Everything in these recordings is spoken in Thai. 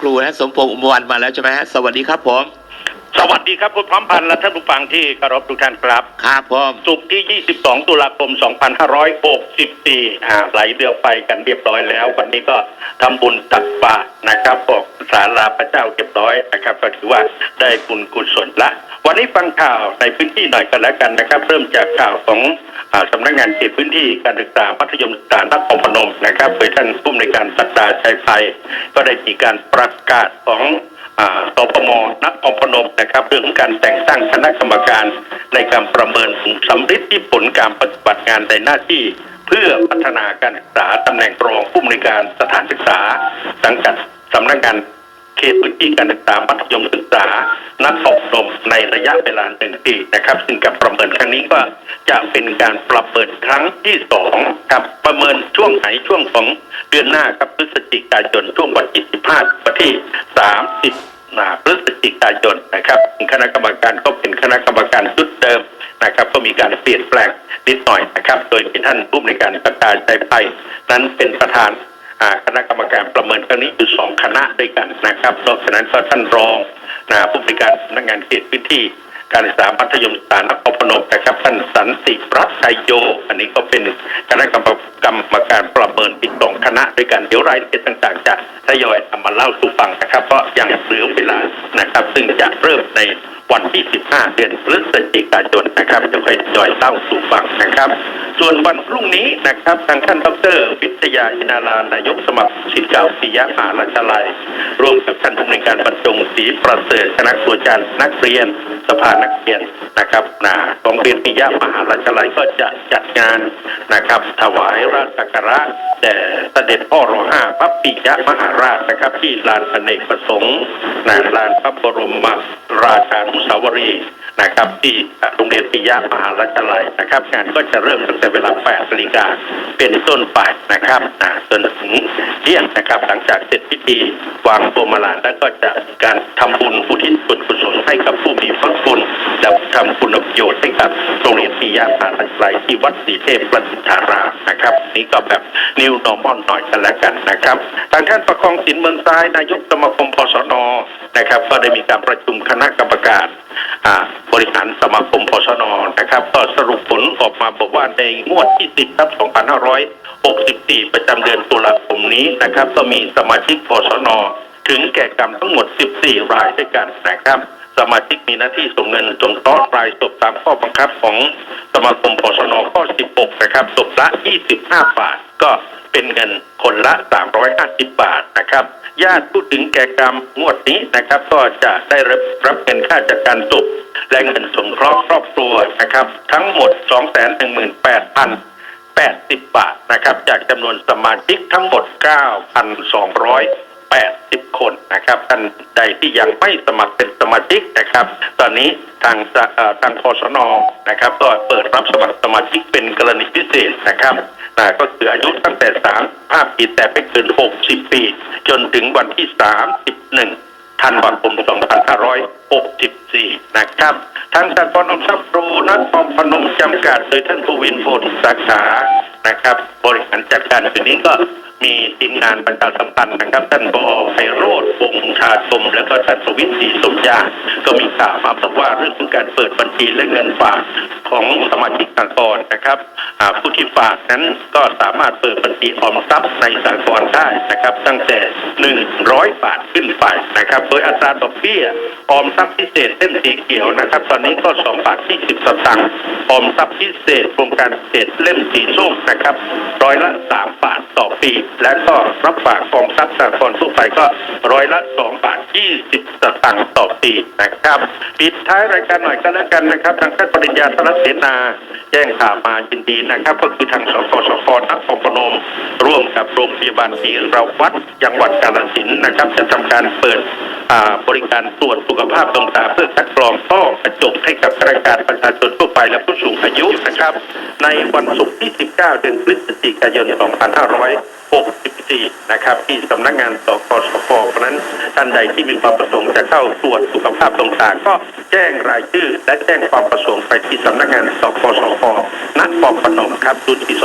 ครูนะสมพงษ์อุมวันมาแล้วใช่ไหมฮะสวัสดีครับผม สวัสดีครับคุณพร้อมพันธ์และท่านผู้ฟังที่เคารพทุกท่านครับ ครับผมศุกร์ที่ 22 ตุลาคม 2564อ่าไหลเรือไปกันเรียบร้อยแล้ว วันนี้ก็ทำบุญตักบาตรนะครับบอกสาราพระเจ้าเรียบร้อยนะครับ ก็ถือว่าได้บุญกุศลละ วันนี้ฟังข่าวในพื้นที่หน่อยกันแล้วกันนะครับ เริ่มจากข่าวของอาสำนักงานเขตพื้นที่การศึกษามัธยมศึกษานครพนมนะครับโดยท่านผู้อำนวยการสัตดาชัยไพก็ได้มีการประกาศของอ่า สปมนครพนมนะครับเรื่องของการแต่งตั้งคณะกรรมการในการประเมินผลสำฤทธิผลการปฏิบัติงานในหน้าที่ เพื่อพัฒนาการศึกษาตำแหน่งรองผู้อำนวยการสถานศึกษา สังกัดสำนักงานเขตพื้นที่การศึกษามัธยมศึกษา นครพนมในระยะเวลาหนึ่งปีนะครับ ซึ่งการประเมินครั้งนี้ก็จะเป็นการประเมินครั้งที่สองครับประเมินช่วงไหนช่วงของเดือนหน้าครับพฤศจิกายนช่วงวันที่15วันที่30นะพฤศจิกายนนะครับคณะกรรมการก็เป็นคณะกรรมการชุดเดิมนะครับ ก็มีการเปลี่ยนแปลงนิดหน่อยนะครับ โดยมีท่านผู้ในการประกาศใจไพนั้นเป็นประธานคณะกรรมการประเมินครั้งนี้อยู่สองคณะด้วยกันนะครับนอกจากนั้นก็ท่านรอง ผู้บริการสำนักงานเขตพื้นที่ การศึกษามัธยมศึกษานครพนมนะครับท่านสันติรัตน์ชัยโย อันนี้ก็เป็นคณะกรรมกรรมการประเมินอีกสองคณะด้วยกันเดี๋ยวรายละเอียดต่างๆ จะทยอยเอามาเล่าสู่ฟังนะครับ เพราะยังเหลือเวลานะครับ ซึ่งจะเริ่มในวันที่ 15 เดือนพฤศจิกายนนะครับจะค่อยทยอยเล่าสู่ฟังนะครับ ส่วนวันพรุ่งนี้นะครับ ทางท่านดรวิทยาอินารานายกสมัครศิษย์เก่าปิยะมหาราชลัย ร่วมกับท่านผู้ในการบรรจงศรีประเสริฐคณะครูอาจารย์นักเรียน สภานักเรียนนะครับนะของเรียนปิยะมหาราชลัยก็จะจัดงานนะครับ ถวายราชสักการะแด่เสด็จพ่อรอห้าพระปิยะมหาราชนะครับที่ลานอเนกประสงค์นะลานพระบรมราชานุสาวรีย์ นะครับ ที่โรงเรียนปิยะมหาราชลัยนะครับงานก็จะเริ่มตั้งแต่เวลา8นาฬิกาเป็นต้นไปนะครับนะจนถึงเที่ยงนะครับ หลังจากเสร็จพิธีวางพวงมาลาแล้วก็จะการทำบุญอุทิศส่วนกุศลให้กับผู้มีพระคุณและทำคุณประโยชน์ให้กับโรงเรียนปิยะมหาราชลัยที่วัดศรีเทพประสิทธารามนะครับ นี่ก็แบบนิวนอร์มอนหน่อยกันแล้วกันนะครับทางท่านประคองสินเมืองซ้ายนายกสมาคมพสนนะครับ ก็ได้มีการประชุมคณะกรรมการ บริหารสมาคมพสนนะครับก็สรุปผลออกมาบอกว่าในงวดที่ 10ทับ2564 ประจำเดือนตุลาคมนี้นะครับ ก็มีสมาชิกพสนถึงแก่กรรมทั้งหมด 14 รายด้วยกันนะครับ สมาชิกมีหน้าที่ส่งเงินสงเคราะห์รายศพตามข้อบังคับของสมาคมพสนข้อ 16 นะครับศพละ 25 บาท ก็เป็นเงินคนละ 350 บาทนะครับ ญาติผู้ถึงแก่กรรมงวดนี้นะครับ ก็จะได้รับรับเงินค่าจัดการศพและเงินสงเคราะห์ครอบครัวนะครับ ทั้งหมด 218,000 80 บาทนะครับ จากจำนวนสมาชิกทั้งหมด 80 คนนะครับ ท่านใดที่ยังไม่สมัครเป็นสมาชิกนะครับ ตอนนี้ทางทางพสนนะครับ ก็เปิดรับสมัครสมาชิกเป็นกรณีพิเศษนะครับอ่าก็คืออายุตั้งแต่ 3 5 ปีแต่ไม่เกิน 60 ปี จนถึงวันที่ 31ธันวาคม2564 นะครับ ทางสากลออมทรัพย์ปรูนครพนมจำกัดโดยท่านผู้วินโพธิสาขา นะครับ บริหารจัดการคืนนี้ก็ มีทีมงานประชาสัมพันธ์นะครับท่านบอไพโรธวงชาชมแล้วก็ท่านประวิทย์ศรีสมยาก็มีข่าวมาบอกว่าเรื่องของการเปิดบัญชีและเงินฝากของสมาชิกสากลนะครับอ่าผู้ที่ฝากนั้นก็สามารถเปิดบัญชีออมทรัพย์ในสากลได้นะครับ ตั้งแต่ 100 บาทขึ้นไปนะครับ โดยอัตราดอกเบี้ยออมทรัพย์พิเศษเส้นสีเขียวนะครับ ตอนนี้ก็2บาท20สตางค์ออมทรัพย์พิเศษโครงการเศษเล่มสีส้มนะครับร้อยละ3บาทต่อปีและก็รับฝากออมทรัพย์สากลทั่วไปก็ร้อยละ2บาท20สตางค์ต่อปีนะครับ ปิดท้ายรายการหน่อยก็แล้วกันนะครับ ทางท่านปริญญาธนเสนาแจ้งข่าวมายินดีนะครับ ก็คือทางสกสกนครพนม ร่วมกับโรงพยาบาลศรีราวัดจังหวัดกาฬสินธุ์นะครับ จะทำการเปิดบริการตรวจสุขภาพดวงตาเพื่อคัดกรองต้อกระจกให้กับข้าราชการประชาชนทั่วไปและผู้สูงอายุนะครับ ในวันศุกร์ที่ 19 เดือนพฤศจิกายน 64นะครับ ที่สำนักงานสกสกเพราะนั้นท่านใดที่มีความประสงค์จะเข้าตรวจสุขภาพดวงตาก็แจ้งรายชื่อ และแจ้งความประสงค์ไปที่สำนักงานสกสกนัดปอพนมครับศูนย์ที่25140732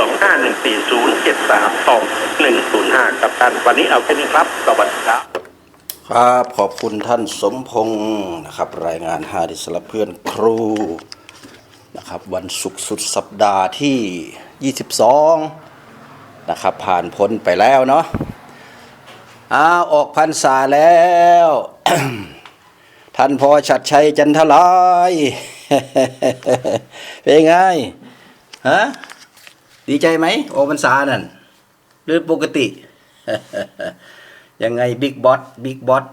105ครับท่านวันนี้เอาแค่นี้ครับสวัสดีครับครับขอบคุณท่านสมพงศ์นะครับ รายงานหาดิสละเพื่อนครูนะครับวันศุกร์สุดสัปดาห์ที่ 22 นะครับ ผ่านพ้นไปแล้วเนาะอ้าออกพรรษาแล้ว ท่านพอชัดชัยจันทลายเป็นไงฮะดีใจไหมออกพรรษานั่นหรือปกติ ยังไงบิ๊กบอสบิ๊กบอส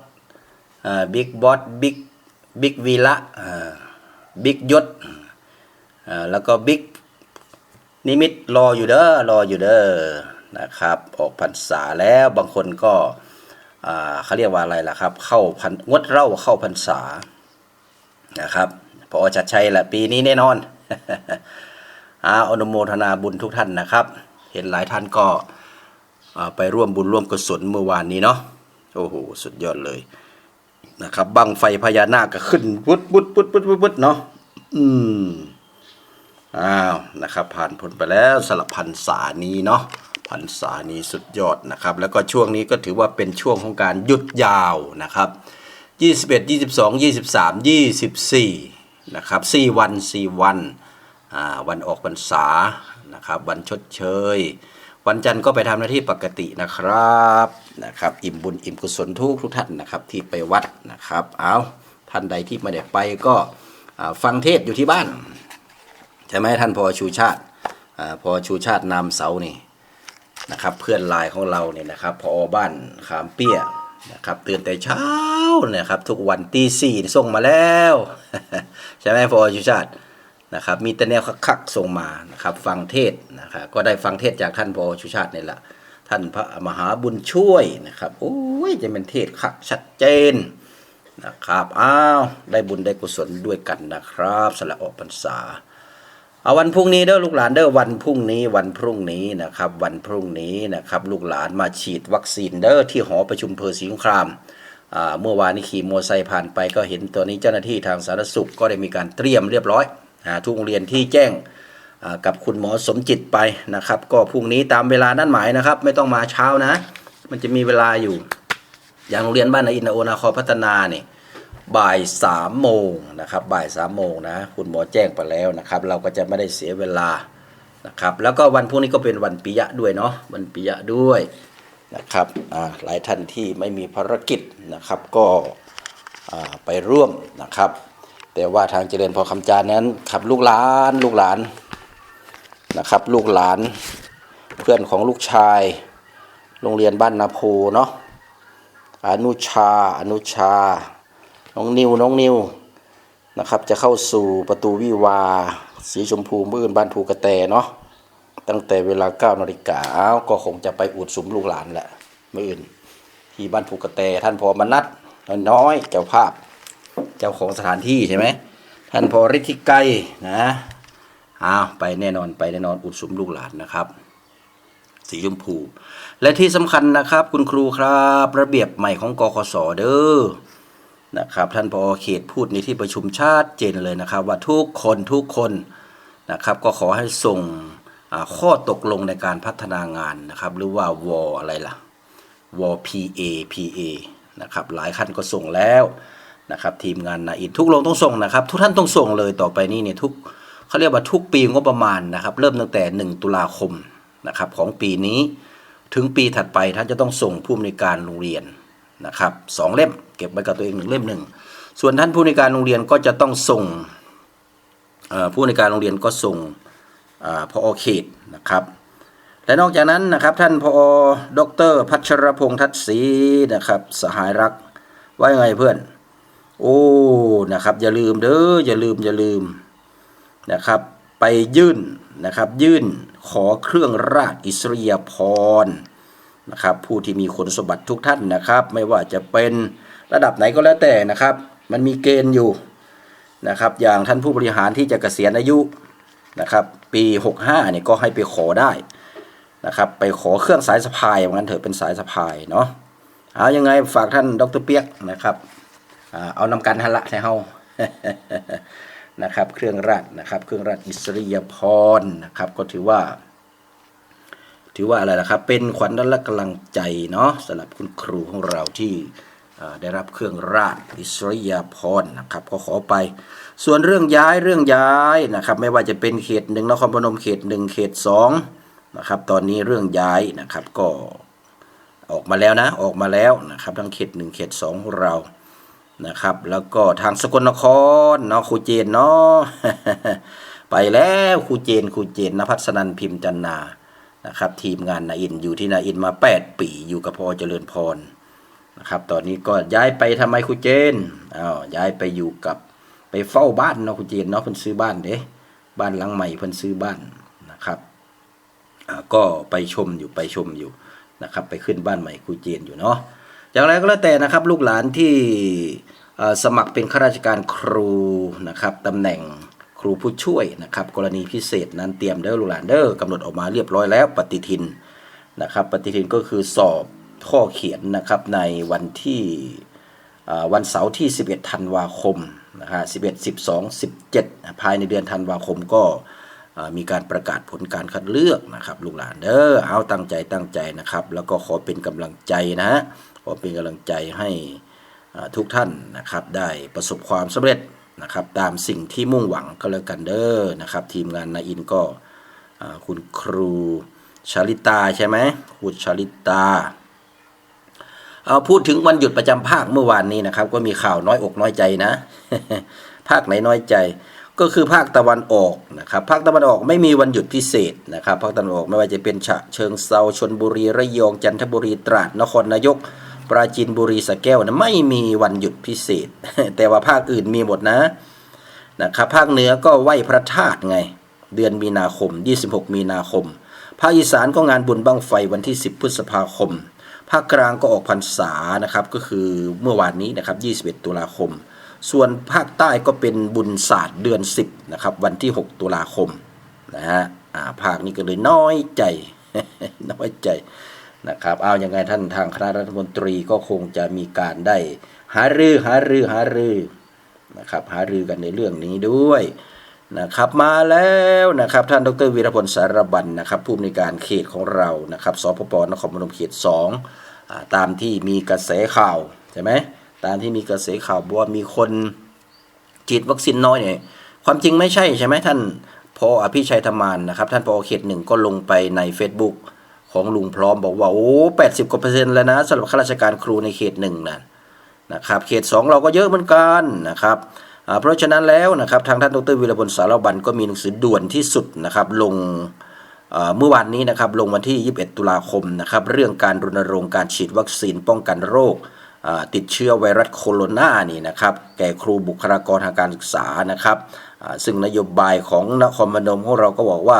บิ๊กบอสบิ๊กบิ๊กวีละบิ๊กยศแล้วก็บิ๊ก นิมิตรออยู่เด้อรออยู่เด้อนะครับ ออกพรรษาแล้วบางคนก็เขาเรียกว่าอะไรล่ะครับ เข้าพันงดเล่าเข้าพรรษานะครับพอจัดชัยแหละปีนี้แน่นอนอาอนุโมทนาบุญทุกท่านนะครับ เห็นหลายท่านก็ไปร่วมบุญร่วมกุศลเมื่อวานนี้เนาะโอ้โหสุดยอดเลยนะครับบังไฟพญานาคก็ขึ้นวุดวุดวุดวุดวุดเนาะอืม อ้าวนะครับผ่านพ้นไปแล้วสลับพันษานี้เนาะพันษานี้สุดยอดนะครับ แล้วก็ช่วงนี้ก็ถือว่าเป็นช่วงของการหยุดยาวนะครับ 21 22 23 24นะครับ4วัน 4 วันอ่าวันออกพรรษานะครับ วันชดเชย วันจันทร์ก็ไปทำหน้าที่ปกตินะครับนะครับ อิ่มบุญอิ่มกุศลทุกทุกท่านนะครับที่ไปวัดนะครับเอาท่านใดที่ไม่ได้ไปก็ฟังเทศอยู่ที่บ้าน ใช่ไหมท่านพอชูชาติอพอชูชาตินามเสานี่นะครับเพื่อนลายของเราเนี่ยนะครับพอบ้านขามเปี้ยนะครับตื่นแต่เช้านะครับทุกวันตีสี่ส่งมาแล้ว ใช่ไหมพอชูชาตินะครับมีแต่แนวคักๆส่งมานะครับฟังเทศนะครับก็ได้ฟังเทศจากท่านพอชุชาตินี่แหละท่านพระมหาบุญช่วยนะครับโอ้ยจะเป็นเทศคักชัดเจนนะครับอ้าวได้บุญได้กุศลด้วยกันนะครับสละออกพรรษา เอาวันพรุ่งนี้เด้อลูกหลานเด้อวันพรุ่งนี้วันพรุ่งนี้นะครับ วันพรุ่งนี้นะครับ ลูกหลานมาฉีดวัคซีนเด้อที่หอประชุมเพอศรีสงครามเมื่อวานนี้ขี่มอเตอร์ไซค์ผ่านไปก็เห็นตัวนี้เจ้าหน้าที่ทางสาธารณสุขก็ได้มีการเตรียมเรียบร้อยอทุกโรงเรียนที่แจ้งกับคุณหมอสมจิตไปนะครับ ก็พรุ่งนี้ตามเวลานัดหมายนะครับ ไม่ต้องมาเช้านะ มันจะมีเวลาอยู่ อย่างโรงเรียนบ้านนาอินทร์โอนาคอพัฒนาเนี่ย บ่ายสามโมงนะครับบ่ายสามโมงนะคุณหมอแจ้งไปแล้วนะครับ เราก็จะไม่ได้เสียเวลานะครับ แล้วก็วันพรุ่งนี้ก็เป็นวันปิยะด้วยเนาะวันปิยะด้วยนะครับหลายท่านที่ไม่มีภารกิจนะครับก็ไปร่วมนะครับ แต่ว่าทางเจริญพอคำจานนั้นขับลูกหลานลูกหลานนะครับ ลูกหลานเพื่อนของลูกชาย โรงเรียนบ้านนาโพเนาะอนุชาอนุชา น้องนิวน้องนิวนะครับ จะเข้าสู่ประตูวิวา สีชมพูมื่นบ้านภูกระแตเนาะตั้งแต่เวลา9นาฬิกาก็คงจะไปอุดสุมลูกหลานแหละเมื่ออื่นที่บ้านภูกระแตท่านพอมนัดน้อยเจ้าภาพ เจ้าของสถานที่ใช่ไหมท่านพอฤทธิไกรนะอ้าวไปแน่นอนไปแน่นอนอุดสุมลูกหลานนะครับ สีชมพู และที่สำคัญนะครับ คุณครูครับ ระเบียบใหม่ของกคสเด้อ นะครับท่านพอเขตพูดในที่ประชุมชาติเจนเลยนะครับ ว่าทุกคนทุกคนนะครับก็ขอให้ส่งข้อตกลงในการพัฒนางานนะครับ หรือว่าวออะไรล่ะวอ PA PA นะครับหลายขั้นก็ส่งแล้วนะครับทีมงานนาอินทุกโรงต้องส่งนะครับ ทุกท่านต้องส่งเลยต่อไปนี้เนี่ยทุกเขาเรียกว่าทุกปีงบประมาณนะครับ เริ่มตั้งแต่ 1 ตุลาคมนะครับของปีนี้ ถึงปีถัดไปท่านจะต้องส่งผู้อำนวยการโรงเรียน นะครับสองเล่ม เก็บไว้กับตัวเองหนึ่งเล่มหนึ่งส่วนท่านผู้อำนการโรงเรียนก็จะต้องส่งผู้อำนการโรงเรียนก็ส่งอพอเขตนะครับและนอกจากนั้นนะครับท่านพอดร พัชรพงษ์ทัศศรีนะครับสหายรักว่ายังไงเพื่อน โอ้นะครับอย่าลืมเด้ออย่าลืมอย่าลืมนะครับไปยื่นนะครับยื่นขอเครื่องราชอิสริยาภรณ์ นะครับผู้ที่มีคุณสมบัติทุกท่านนะครับ ไม่ว่าจะเป็นระดับไหนก็แล้วแต่นะครับ มันมีเกณฑ์อยู่นะครับ อย่างท่านผู้บริหารที่จะเกษียณอายุนะครับปี65เนี่ยก็ให้ไปขอได้นะครับไปขอเครื่องสายสะพายว่างั้นเถอะเป็นสายสะพายเนาะเอายังไงฝากท่านดรเปียกนะครับเอานำกันฮันละใช่เฮานะครับ เครื่องราชนะครับ เครื่องราชอิสริยาภรนะครับ ก็ถือว่า ถือว่าอะไรล่ะครับ เป็นขวัญและกำลังใจเนาะสำหรับคุณครูของเราที่ได้รับเครื่องราชอิสริยาภรณ์นะครับก็ขอไป ส่วนเรื่องย้ายเรื่องย้ายนะครับ ไม่ว่าจะเป็นเขตหนึ่งนครพนมเขตหนึ่งเขตสองนะครับ ตอนนี้เรื่องย้ายนะครับก็ออกมาแล้วนะออกมาแล้วนะครับทั้งเขตหนึ่งเขตสองของเรานะครับ แล้วก็ทางสกลนครเนาะครูเจนเนาะไปแล้วครูเจนครูเจนนภัสนันพิมพ์จันนา นะครับทีมงานนาอินอยู่ที่นาอินมา 8 ปีอยู่กับพ่อเจริญพรนะครับตอนนี้ก็ย้ายไปทำไมครูเจนอ้าวย้ายไปอยู่กับไปเฝ้าบ้านเนาะคุณเจนเนาะเพิ่นซื้อบ้านเด้บ้านหลังใหม่เพิ่นซื้อบ้านนะครับก็ไปชมอยู่ไปชมอยู่นะครับไปขึ้นบ้านใหม่ครูเจนอยู่เนาะอย่างไรก็แล้วแต่นะครับลูกหลานที่สมัครเป็นข้าราชการครูนะครับตำแหน่ง รูผู้ช่วยนะครับกรณีพิเศษนั้นเตรียมเด้อลูกหลานเด้อกำหนดออกมาเรียบร้อยแล้วปฏิทินนะครับปฏิทินก็คือสอบข้อเขียนนะครับในวันที่วันเสาร์ที่ 11 ธันวาคมนะฮะ11 12 17 ภายในเดือนธันวาคมก็มีการประกาศผลการคัดเลือกนะครับลูกหลานเด้อเอาตั้งใจตั้งใจนะครับ แล้วก็ขอเป็นกำลังใจนะฮะขอเป็นกำลังใจให้ทุกท่านนะครับได้ประสบความสำเร็จ นะครับตามสิ่งที่มุ่งหวังก็แล้วกันเด้อนะครับทีมงานนาอินก็คุณครูชาลิตาใช่ไหมครูชาลิตาเอาพูดถึงวันหยุดประจำภาคเมื่อวานนี้นะครับ ก็มีข่าวน้อยอกน้อยใจนะ ภาคไหนน้อยใจ ก็คือภาคตะวันออกนะครับภาคตะวันออกไม่มีวันหยุดพิเศษนะครับภาคตะวันออกไม่ว่าจะเป็นฉะเชิงเซาชนบุรีระยองจันทบุรีตราดนครนายก ปราจีนบุรีสะแก้วนะไม่มีวันหยุดพิเศษ แต่ว่าภาคอื่นมีหมดนะนะครับภาคเหนือก็ไหว้พระธาตุไง เดือนมีนาคม 26 มีนาคม ภาคอีสานก็งานบุญบั้งไฟวันที่ 10 พฤษภาคม ภาคกลางก็ออกพรรษานะครับก็คือเมื่อวานนี้นะครับ 21 ตุลาคม ส่วนภาคใต้ก็เป็นบุญศาสตร์เดือน 10นะครับวันที่ 6 ตุลาคมนะฮะภาคนี้ก็เลยน้อยใจน้อยใจ นะครับเอาอยัางไงท่านทางคณะรัฐมนตรีก็คงจะมีการได้ หารือหารือหารือนะครับหารือกันในเรื่องนี้ด้วยนะครับมาแล้วนะครับท่านดรวีรพลสารบันนะครับผู้อำนวยการเขตของเรานะครับสพปนครพนมเขตสองตามที่มีกระแสข่าวใช่ไหมตามที่มีกระแสข่าวว่ามีคนฉีดวัคซีนน้อยเนี่ยความจริงไม่ใช่ใช่ไหมท่านพออภิชัยธรรมานนะครับท่านพอเขตหนึ่งก็ลงไปใน Facebook ของลุงพร้อมบอกว่าโอ้แปดสิบกว่าเปอร์เซ็นต์แล้วนะสำหรับข้าราชการครูในเขตหนึ่งนะนะครับเขต2เราก็เยอะเหมือนกันนะครับเพราะฉะนั้นแล้วนะครับทางท่านดรวีรพลสารบันก็มีหนังสือด่วนที่สุดนะครับลงเมื่อวานนี้นะครับลงวันที่ 21 ตุลาคมนะครับเรื่องการรณรงค์การฉีดวัคซีนป้องกันโรคติดเชื้อไวรัสโคโรนานี่นะครับแก่ครูบุคลากรทางการศึกษานะครับซึ่งนโยบายของนครพนมของเราก็บอกว่า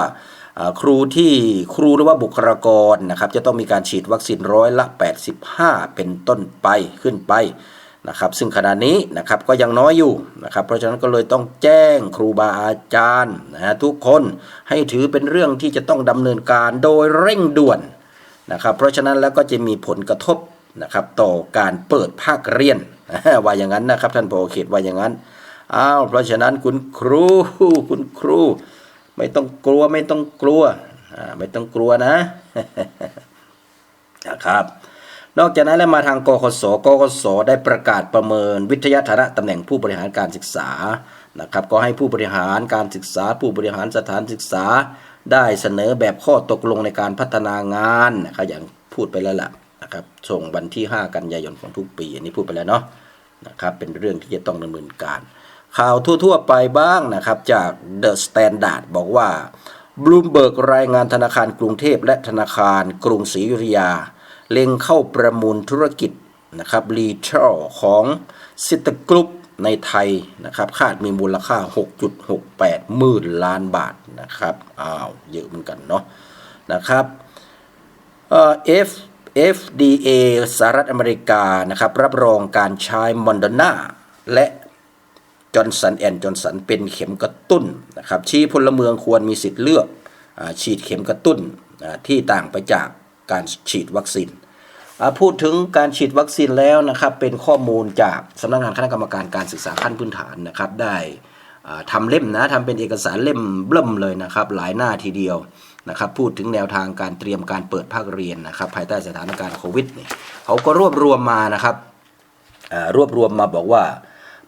ครูที่ครูหรือว่าบุคลากรนะครับจะต้องมีการฉีดวัคซีนร้อยละ 85 เป็นต้นไปขึ้นไปนะครับซึ่งขณะนี้นะครับก็ยังน้อยอยู่นะครับเพราะฉะนั้นก็เลยต้องแจ้งครูบาอาจารย์นะฮะทุกคนให้ถือเป็นเรื่องที่จะต้องดำเนินการโดยเร่งด่วนนะครับเพราะฉะนั้นแล้วก็จะมีผลกระทบนะครับต่อการเปิดภาคเรียนว่าอย่างนั้นนะครับท่านผอเขตว่าอย่างนั้นอ้าวเพราะฉะนั้นคุณครูคุณครู ไม่ต้องกลัวไม่ต้องกลัวไม่ต้องกลัวนะนะครับนอกจากนั้นแล้วมาทางกคสกคสได้ประกาศประเมินวิทยาฐานะตำแหน่งผู้บริหารการศึกษานะครับก็ให้ผู้บริหารการศึกษา ผู้บริหารสถานศึกษา ได้เสนอแบบข้อตกลงในการพัฒนางานนะครับอย่างพูดไปแล้วล่ะนะครับส่งวันที่ 5 กันยายนของทุกปี อันนี้พูดไปแล้วเนาะนะครับเป็นเรื่องที่จะต้องดำเนินการ ข่าวทั่ว ๆ ไปบ้างนะครับ จาก The Standard บอกว่าบลูมเบิร์กรายงานธนาคารกรุงเทพและธนาคารกรุงศรีอยุธยา เล็งเข้าประมูลธุรกิจนะครับรีเทลของซิตกรุ๊ปในไทยนะครับคาดมีมูลค่า 6.68หมื่นล้านบาทนะครับอ้าวเยอะเหมือนกันเนาะนะครับเอ่อ F FDA สหรัฐอเมริกานะครับรับรองการใช้มอนเด r นาและ จอร์นสันแอนจอร์นสันเป็นเข็มกระตุ้นนะครับชี้พลเมืองควรมีสิทธิ์เลือกอฉีดเข็มกระตุ้นที่ต่างไปจากการฉีดวัคซีนพูดถึงการฉีดวัคซีนแล้วนะครับเป็นข้อมูลจากสำนักงานคณะกรรมการการศึกษาขั้นพื้นฐานนะครับได้อ่าทำเล่มนะทำเป็นเอกสารเล่มเบิ่มเลยนะครับหลายหน้าทีเดียวนะครับพูดถึงแนวทางการเตรียมการเปิดภาคเรียนนะครับภายใต้สถานการณ์โควิดเนี่ยเขาก็รวบรวมมานะครับรวบรวมมาบอกว่า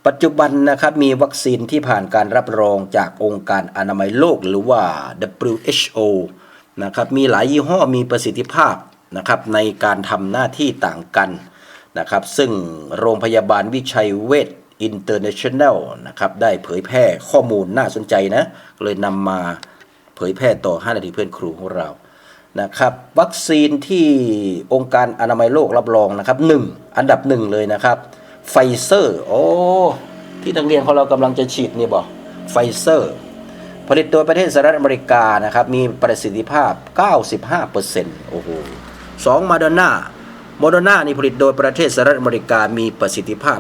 ปัจจุบันนะครับมีวัคซีนที่ผ่านการรับรองจากองค์การอนามัยโลกหรือว่า WHO นะครับมีหลายยี่ห้อมีประสิทธิภาพนะครับในการทำหน้าที่ต่างกันนะครับซึ่งโรงพยาบาลวิชัยเวชอินเตอร์เนชั่นแนลนะครับได้เผยแพร่ข้อมูลน่าสนใจนะ เลยนำมาเผยแพร่ต่อ 5 นาทีเพื่อนครูของเรานะครับวัคซีนที่องค์การอนามัยโลกรับรองนะครับหนึ่งอันดับหนึ่งเลยนะครับ ไฟเซอร์โอ้ที่นักเรียนของเรากำลังจะฉีดนี่บอกไฟเซอร์ ผลิตโดยประเทศสหรัฐอเมริกานะครับ มีประสิทธิภาพ 95%โอ้โหสองมาโดนาโมโดนานี่ผลิตโดยประเทศสหรัฐอเมริกามีประสิทธิภาพ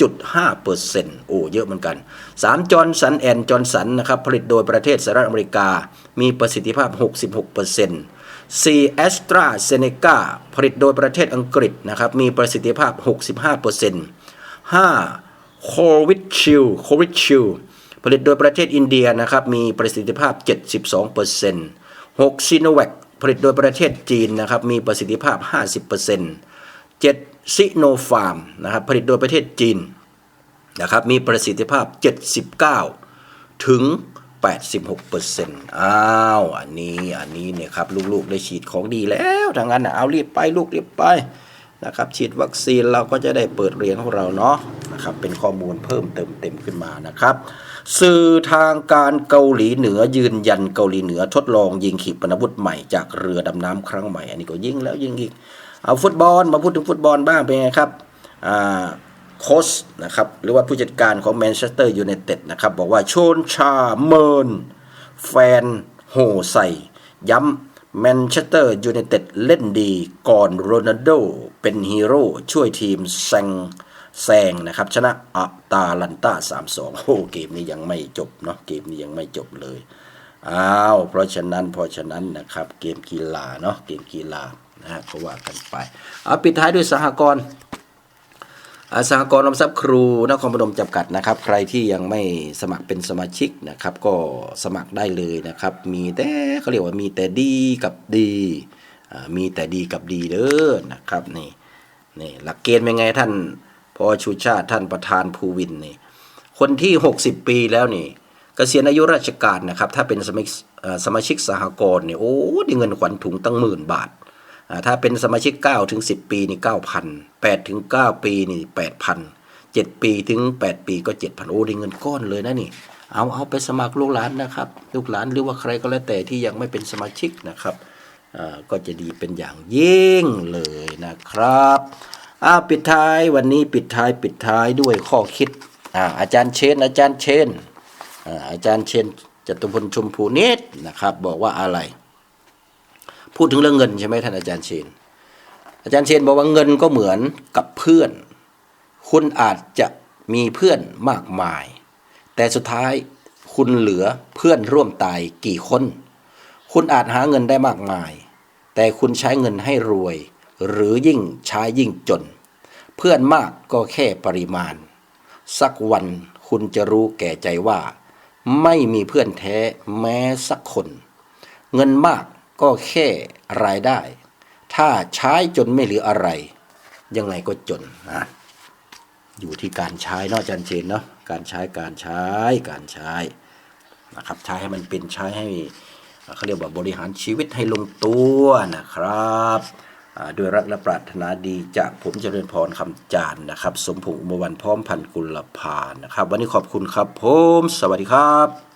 94.5%โอ้เยอะเหมือนกัน 3 จอร์นสันแอนจอร์นสันนะครับผลิตโดยประเทศสหรัฐอเมริกา มีประสิทธิภาพ 66% C แอสตราเซเนกาผลิตโดยประเทศอังกฤษนะครับมีประสิทธิภาพ 65% 5โควิดชิลโควิดชิลผลิตโดยประเทศอินเดียนะครับมีประสิทธิภาพ 72% 6ซีโนแวคผลิตโดยประเทศจีนนะครับมีประสิทธิภาพ 50% 7ซิโนฟาร์มนะครับผลิตโดยประเทศจีนนะครับมีประสิทธิภาพ 79 ถึง 86%อ้าว อันนี้อันนี้เนี่ยครับลูกๆได้ฉีดของดีแล้วทางนั้นนะเอารีบไปลูกรีบไปนะครับฉีดวัคซีนเราก็จะได้เปิดเรียนของเราเนาะนะครับเป็นข้อมูลเพิ่มเติมเต็มขึ้นมานะครับ สื่อทางการเกาหลีเหนือยืนยันเกาหลีเหนือทดลองยิงขีปนาวุธใหม่จากเรือดำน้ำครั้งใหม่ อันนี้ก็ยิงแล้วยิงอีก เอาฟุตบอลมาพูดถึงฟุตบอลบ้างเป็นไงครับอ่า โค้ชนะครับหรือว่าผู้จัดการของแมนเชสเตอร์ยูไนเต็ดนะครับบอกว่าโชนชาเมิน แฟนโหใส่ ย้ำแมนเชสเตอร์ยูไนเต็ดเล่นดีก่อนโรนัลโดเป็นฮีโร่ช่วยทีมแซงแซงนะครับชนะอัตาลันตา3-2โอ้เกมนี้ยังไม่จบเนาะเกมนี้ยังไม่จบเลยอ้าวเพราะฉะนั้นเพราะฉะนั้นนะครับเกมกีฬาเนาะเกมกีฬานะฮะก็ว่ากันไปเอาปิดท้ายด้วยสหกรณ์ สหกรณ์ออมทรัพย์ครูนครพนมจำกัดนะครับ ใครที่ยังไม่สมัครเป็นสมาชิกนะครับ ก็สมัครได้เลยนะครับ มีแต่เขาเรียกว่ามีแต่ดีกับดีมีแต่ดีกับดีเด้อนะครับนี่นี่หลักเกณฑ์เป็นไงท่านพอชูชาติท่านประธานภูวินนี่คนที่ 60 ปีแล้วนี่เกษียณอายุราชการนะครับ ถ้าเป็นสมาชิกสมาชิกสหกรณ์เนี่ยโอ้ได้เงินขวัญถุงตั้งหมื่นบาทถ้าเป็นสมาชิก9ถึง10 ปีนี่9,000 8ถึง9ปีนี่8,000 7 ปีถึง 8 ปีก็ 7,000 โอ้ได้เงินก้อนเลยนะนี่ เอาเอาไปสมัครลูกหลานนะครับ ลูกหลานหรือว่าใครก็แล้วแต่ที่ยังไม่เป็นสมาชิกนะครับก็จะดีเป็นอย่างยิ่งเลยนะครับอ่าปิดท้ายวันนี้ปิดท้ายปิดท้ายด้วยข้อคิดอ่าอาจารย์เชน อาจารย์เชนอาอาจารย์เชนจตุพลชมพูเนตรนะครับ บอกว่าอะไร พูดถึงเรื่องเงินใช่ไหมท่านอาจารย์เชน อาจารย์เชนบอกว่าเงินก็เหมือนกับเพื่อน คุณอาจจะมีเพื่อนมากมาย แต่สุดท้ายคุณเหลือเพื่อนร่วมตายกี่คน คุณอาจหาเงินได้มากมาย แต่คุณใช้เงินให้รวย หรือยิ่งใช้ยิ่งจน เพื่อนมากก็แค่ปริมาณ สักวันคุณจะรู้แก่ใจว่า ไม่มีเพื่อนแท้แม้สักคน เงินมากก็แค่รายได้ ถ้าใช้จนไม่เหลืออะไร ยังไงก็จนนะอยู่ที่การใช้เนอกจันเจนเนาะการใช้การใช้การใช้นะครับใช้ให้มันเป็นใช้ให้เขาเรียกว่าบริหารชีวิตให้ลงตัวนะครับด้วยรักและปรารถนาดีจากผมเจริญพรคำจานนะครับ สมพงษ์อุบลวันพร้อมพันกุลพานะครับ วันนี้ขอบคุณครับผม สวัสดีครับ